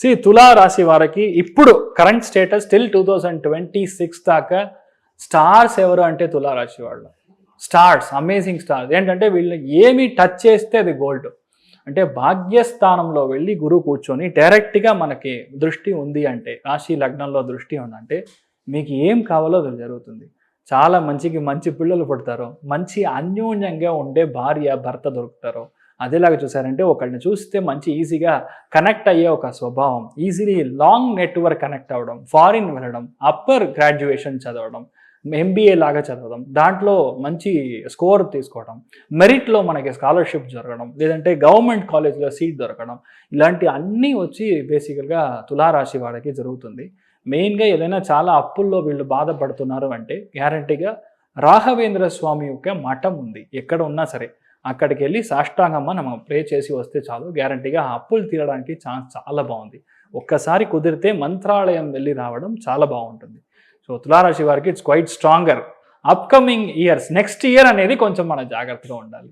C తులా రాశి వారికి ఇప్పుడు current status till two thousand twenty six దాకా స్టార్స్ ఎవరు అంటే తులా రాశి వాళ్ళు. స్టార్స్ అమేజింగ్ స్టార్స్ ఏంటంటే వీళ్ళు ఏమి టచ్ చేస్తే అది గోల్డ్ అంటే భాగ్యస్థానంలో వెళ్ళి గురువు కూర్చొని డైరెక్ట్గా మనకి దృష్టి ఉంది అంటే రాశి లగ్నంలో దృష్టి ఉందంటే మీకు ఏం కావాలో అది జరుగుతుంది. చాలా మంచికి మంచి పిల్లలు పుడతారు. మంచి అన్యోన్యంగా ఉండే భార్య భర్త దొరుకుతారు. అదేలాగా చూసారంటే ఒకళ్ళని చూస్తే మంచి ఈజీగా కనెక్ట్ అయ్యే ఒక స్వభావం. ఈజీలీ లాంగ్ నెట్వర్క్ కనెక్ట్ అవ్వడం ఫారిన్ వెళ్ళడం అప్పర్ గ్రాడ్యుయేషన్ చదవడం ఎంబీఏ లాగా చదవడం దాంట్లో మంచి స్కోర్ తీసుకోవడం మెరిట్లో మనకి స్కాలర్షిప్ జరగడం లేదంటే గవర్నమెంట్ కాలేజ్లో సీట్ దొరకడం ఇలాంటి అన్నీ వచ్చి బేసికల్గా తులారాశి వాళ్ళకి జరుగుతుంది. మెయిన్గా ఏదైనా చాలా అప్పుల్లో వీళ్ళు బాధపడుతున్నారు అంటే గ్యారంటీగా రాఘవేంద్ర స్వామి యొక్క మఠం ఉంది. ఎక్కడ ఉన్నా సరే. అక్కడికి వెళ్ళి సాష్టాంగమ్మ మనం ప్రే చేసి వస్తే చాలు. గ్యారంటీగా ఆ అప్పులు తీరడానికి ఛాన్స్ చాలా బాగుంది. ఒక్కసారి కుదిరితే మంత్రాలయం వెళ్ళి రావడం చాలా బాగుంటుంది. సో తులారాశి వారికి it's quite stronger upcoming years next year అనేది కొంచెం మన జాగ్రత్తగా ఉండాలి.